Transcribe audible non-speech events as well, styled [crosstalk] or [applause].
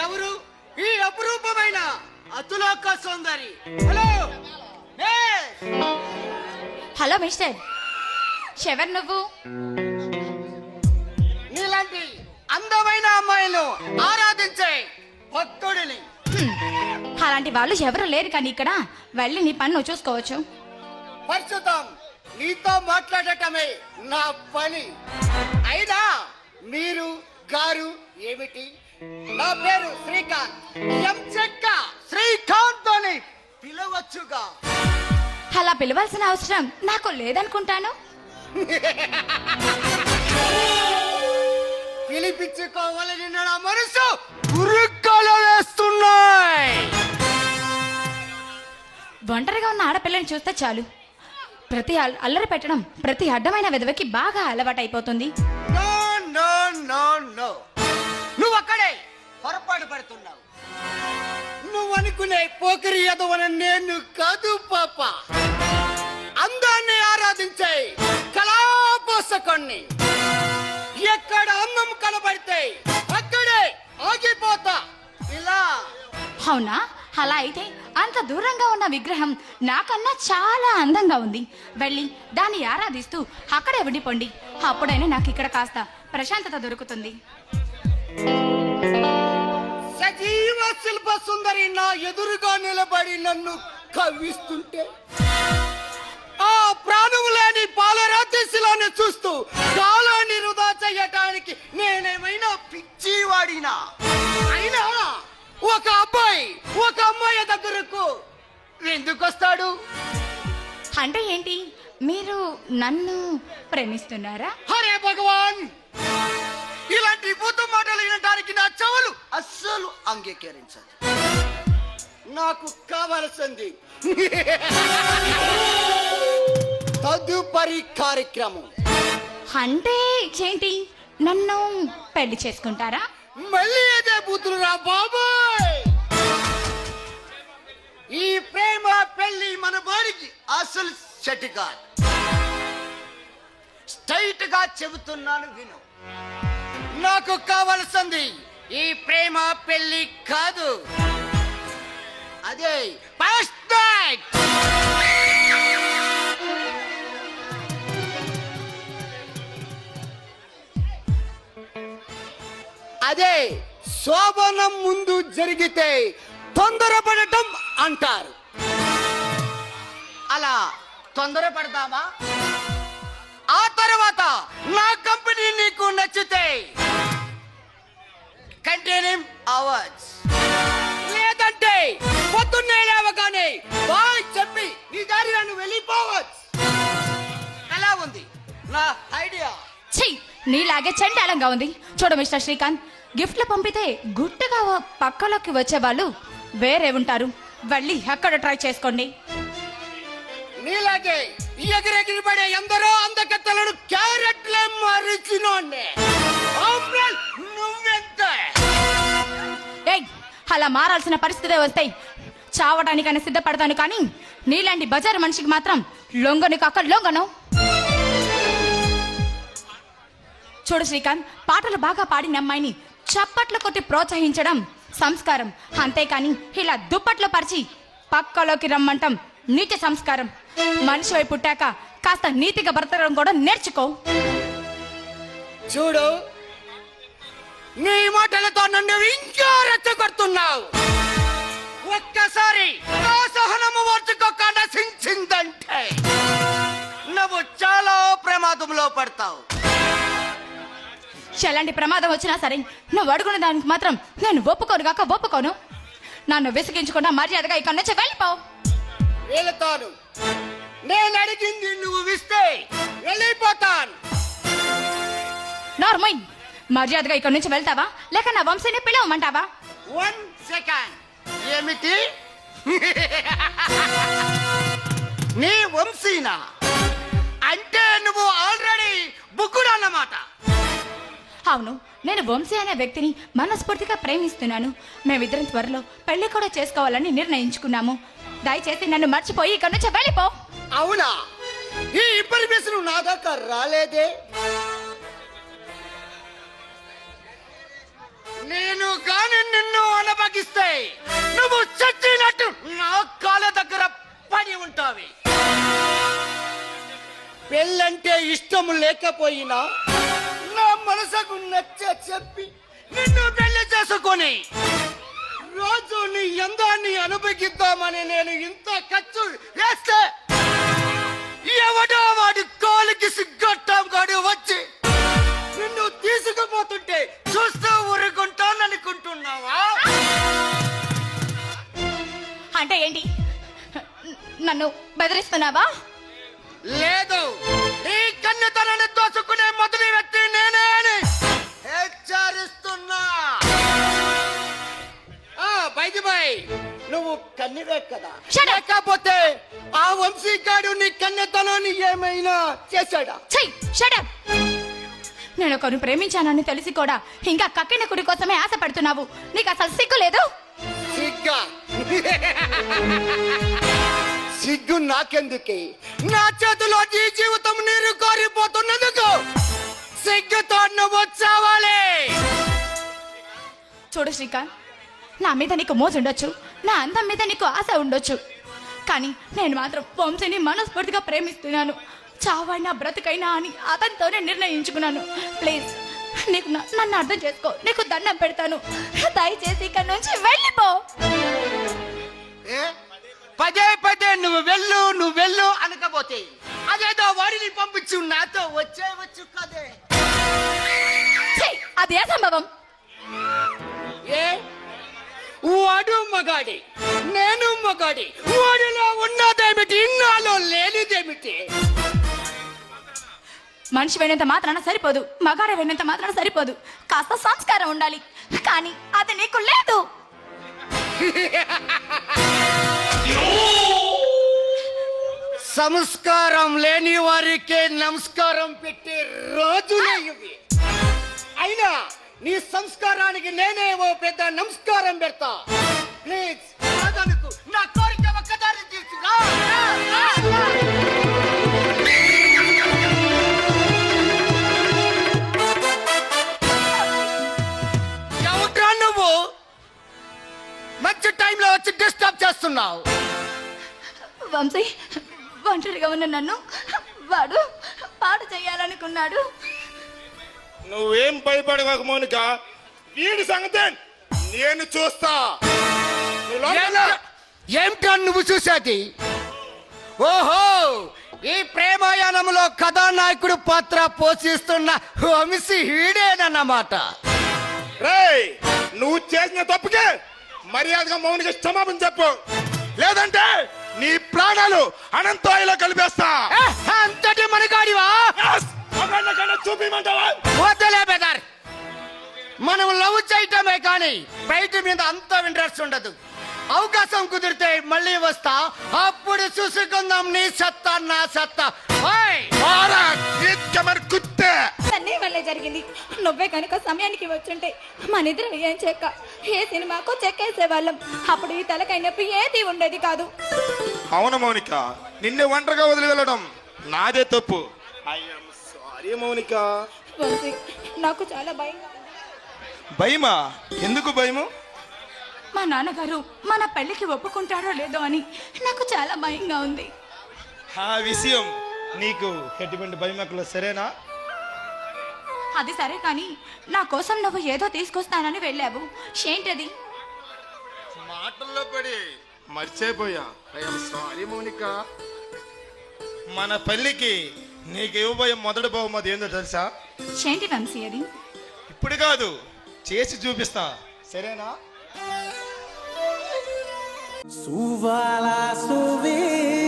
ఎవరు? ఈ అపురూపమైన అతులోక సౌందరి. Hello hello mister. చెవర్ నువ్వు? నీలాంటి అందమైన అమ్మాయిలు ఆరాధించే భక్తుడిని. అలాంటి వాళ్ళు ఎవరు లేరు కానీ ఇక్కడ. వెళ్ళి నీ పని చూసుకోవచ్చు. ప్రస్తుతం నీతో మాట్లాడటమే నా పని. అయినా మీరు గారు ఏమిటి? నా పేరు శ్రీకాంత్. ఎంచెక్క శ్రీకాంత్ అని పిలవచ్చుగా. అలా పిలవాల్సిన అవసరం నాకు లేదనుకుంటాను. పిలిపించుకోవాలని నా మనసు? ఉరుక్కలు వేస్తున్నాయి. ఒంటరిగా ఉన్న ఆడపిల్లని చూస్తే చాలు. ప్రతి అల్- అల్లరి పెట్టడం ప్రతి అడ్డమైన విధవకి బాగా అలవాటైపోతుంది. No no no no. పొరపాటు పడుతున్నావు నువ్వు అనుకునే పోకిరి ఎదవన నేను కాదు పాప. అందాన్ని ఆరాధించే కళాపోసకొన్ని ఎక్కడ అందం కనబడితే అక్కడే ఆగిపోతా. ఇలా. అవునా? అలా అయితే అంత దూరంగా ఉన్న విగ్రహం నాకన్నా చాలా అందంగా ఉంది. వెళ్ళి దాన్ని ఆరాధిస్తూ అక్కడే ఉండిపోండి. అప్పుడైనా నాకు ఇక్కడ కాస్త ప్రశాంతత దొరుకుతుంది. శిల్ప సుందరి నా ఎదురుగా నిలబడి నన్ను కవ్విస్తుంటే. ఆ ప్రాణము లేని పాలరాతిశిలాన్ని చూస్తూ కాలాన్ని వృధా చేయటానికి నేనేమైనా పిచ్చివాడినా? అయినా ఒక అబ్బాయి ఒక అమ్మాయి దగ్గరకు ఎందుకు వస్తాడు అంటే ఏంటి? మీరు నన్ను ప్రేమిస్తున్నారా? హరే భగవాన్! ఇలాంటి భూత మాటలు వినడానికి నా చెవులు అస్సలు అంగీకరించదు. నాకు కావలసింది తదుపరి కార్యక్రమం. అంటే ఏంటి నన్ను పెళ్ళి చేసుకుంటారా? మళ్ళీ అదే బూతులు రా బాబాయ్! ఈ ప్రేమ పెళ్ళి మన బాడికి అసలు సెట్ కాదు. స్ట్రైట్గా చెబుతున్నాను విను. నాకు కావలసింది. ఈ ప్రేమ పెళ్ళి కాదు. అదే ఫస్ట్ నైట్. అదే శోభనం ముందు జరిగితే తొందరపడటం అంటారు. అలా తొందరపడతామా ఆ తర్వాత నా కంపెనీ నీకు నచ్చితే కంటిన్యూ అవర్స్ లేదంటే పొద్దున్నే లేవగానే బాయ్ చెప్పి నీ దారి నన్ను వెళ్ళిపోవచ్చు. ఎలా ఉంది? నా ఐడియా. ఛీ నీలాగే చండాలంగా ఉంది. చూడు మిస్టర్ శ్రీకాంత్ గిఫ్ట్లు పంపితే గుట్టుగా ఓ పక్కలోకి వచ్చేవాళ్ళు వేరే ఉంటారు. వెళ్ళి అక్కడ ట్రై చేసుకోండి. నీలాగే ఎగిరెగిరి పడే ఎందరో అందకత్తలను క్యారెట్లే మరిచినోండి అమ్మాయి, అలా మారాల్సిన పరిస్థితే వస్తాయి. చావడానికైనా సిద్ధపడతాను కానీ నీలాంటి బజారు మనిషికి మాత్రం లొంగను కాక లొంగను. చూడు శ్రీకాంత్ పాటలు బాగా పాడిన అమ్మాయిని చప్పట్లు కొట్టి ప్రోత్సహించడం సంస్కారం. అంతేకాని ఇలా దుప్పట్లు పరిచి పక్కలోకి రమ్మంటం నీతి సంస్కారం. మనిషి వైపు పుట్టాక కాస్త నీతిగా బ్రతకడం కూడా నేర్చుకో. చూడు నీ మాటలతో నన్ను ఇంకా రెచ్చగొడుతున్నావు ఒక్కసారి నా సహనము ఓర్చుకోక నశించిందంటే నువ్వు చాలా ప్రమాదంలో పడతావు. ఎలాంటి ప్రమాదం వచ్చినా సరే నువ్వు అడుగున్న దానికి మాత్రం నేను ఒప్పుకోను కాక ఒప్పుకోను. నన్ను విసిగించకుండా మర్యాదగా ఇక్కడి నుంచి వెళ్ళిపో. వెళతాను. నేను అడిగింది నువ్వు విస్తే వెళ్ళిపోతాను. నార్మల్ మర్యాదగా ఇక్కడి నుంచి వెళ్తావా? లేక నా వంశీని పిలవమంటావా? వన్ సెకండ్ ఏమిటి? నీ వంశీనా? అంటే నువ్వు ఆల్రెడీ బుక్కుడు అన్నమాట అవును నేను వంశీ అనే వ్యక్తిని మనస్ఫూర్తిగా ప్రేమిస్తున్నాను. మేమిద్దరం త్వరలో పెళ్ళి కూడా చేసుకోవాలని నిర్ణయించుకున్నాము. దయచేసి నన్ను మర్చిపోయి ఇక్కడి నుంచి వెళ్ళిపో. అవునా? ఈ ఇన్ఫర్మేషన్ నా దాకా రాలేదే? నేను గాని నిన్ను అనబగిస్తే నువ్వు చచ్చినట్టు నా కాళ్ళ దగ్గర పడి ఉంటావి. పెళ్ళంటే ఇష్టం లేకపోయినా నా మనసుకు నచ్చ చెప్పి నిన్ను పెళ్ళి చేసుకొని రోజు నీ ఎందాన్ని అనుభవిద్దామని నేను ఇంత ఖర్చు వేస్తే ఎవడో వాడి కాలికి సిగ్గట్టాం కాడు వచ్చి నిన్ను తీసుకుపోతుంటే చూస్తూ ఊరుకు. అంటే ఏంటి? నన్ను బెదిరిస్తున్నావా? లేదు. నీ కన్నుతనని దోచుకునే మొదటి వ్యక్తి నేనే అని హెచ్చరిస్తున్నా. బైది నువ్వు కన్నివే కదా. లేకపోతే ఆ వంశీగాడు నీ కన్నెతనాన్ని ఏమైనా చేశాడా? నేను ఒకరు ప్రేమించానని తెలిసి కూడా ఇంకా కక్కిన కుడి కోసమే ఆశపడుతున్నావు. నీకు అసలు సిగ్గు లేదు? సిగ్గా సిగ్గు నాకెందుకే? నా చేతిలో ఈ జీవితం నీరు కోరిపోతున్నందుకు సిగ్గుతో నువ్వు చావాలి చూడు శ్రీకాంత్ నా మీద నీకు మోజు ఉండొచ్చు నా అందం మీద నీకు ఆశ ఉండొచ్చు. కానీ నేను మాత్రం వంశీని మనస్ఫూర్తిగా ప్రేమిస్తున్నాను. చావైనా బ్రతుకైనా అని అతనితోనే నిర్ణయించుకున్నాను. ప్లీజ్ నీకు నన్ను అర్థం చేసుకో నీకు దండం పెడతాను. దయచేసి ఇక్కడ నుంచి వెళ్ళిపో. పదే పదే నువ్వు వెళ్ళు నువ్వు వెళ్ళు అనకపోతే అదేదో వాడిని పంపించు నాతో వచ్చే వచ్చు కదే. ఛీ, అది సంభవం. ఏ? వాడు మగాడి నేను మగాడి వాడిలో ఉన్నదేమిటి నాలో లేనిదేమిటి? మనిషి వెళ్ళినంత మాత్రాన సరిపోదు మగాడ వెళ్ళినంత మాత్రాన సరిపోదు. కాస్త సంస్కారం ఉండాలి కానీ అది నీకు లేదు. [laughs] సంస్కారం లేని వారికే నమస్కారం పెట్టే రోజులే ఇవి. అయినా నీ సంస్కారానికి నేనే ఓ పెద్ద నమస్కారం పెడతా. ప్లీజ్ నా కోరిక ఒక్కదారి తీసుకురా ఉన్న నన్ను వాడు పాడు చేయాలనుకున్నాడు. నువ్వేం భయపడవాక మౌనిక వీడి సంగతి నేను చూస్తా. ఏమిటో నువ్వు చూసేది? ఓహో ఈ ప్రేమాయాణంలో కథానాయకుడు పాత్ర పోషిస్తున్న వంశీ హీడేనన్నమాట. రేయ్ నువ్వు చేసిన తప్పుకే మర్యాదగా మౌనిక క్షమాపణ చెప్పు. లేదంటే నీ ప్రాణాలు అనంతాయిలో కలిపేస్తా. అంతటి మనగాడివా? చూపిమంటావా? వద్దలే బెదర్. మనం లవ్ చేయటమే కానీ బయట మీద అంత ఇంట్రెస్ట్ ఉండదు. అవకాశం కుదిరితే మళ్ళీ వస్తా. అప్పుడు చూసుకుందాం నీ సత్తా నా సత్తా. ఓయ్! మారా గీత్కమర్ కుత్తే అన్నీ వల్లే జరిగింది. నువ్వే కనుక సమయానికి వచ్చుంటే మన ఇద్దరం ఏం చెక్క? ఏ సినిమాకు చెక్కేసేవాళ్ళం అప్పుడు ఈ తలకాయ నొప్పి ఏది ఉండేది కాదు. అవును మౌనిక నిన్ను ఒంటరిగా వదిలి వెళ్ళడం నాదే తప్పు. సారీ మౌనిక. వంశీ నాకు చాలా భయంగా ఉంది. భయమా? ఎందుకు భయము? మా నాన్నగారు మన పెళ్ళికి ఒప్పుకుంటారో లేదో అని నాకు చాలా భయంగా ఉంది. ఆ విషయం నీకు ఎటువంటి భయమక్కలు సరేనా? అది సరే కానీ నా కోసం నువ్వు ఏదో తీసుకొస్తానని వెళ్ళావు. ఏంటది? మాటల్లో పడి మర్చిపోయా. సారీ మౌనిక మన పెళ్ళికి నీకు ఇవ్వబోయే మొదటి బహుమతి ఏందో తెలుసా? ఏంటి వంశీ అది? ఇప్పుడు కాదు చేసి చూపిస్తా. సరేనా? la su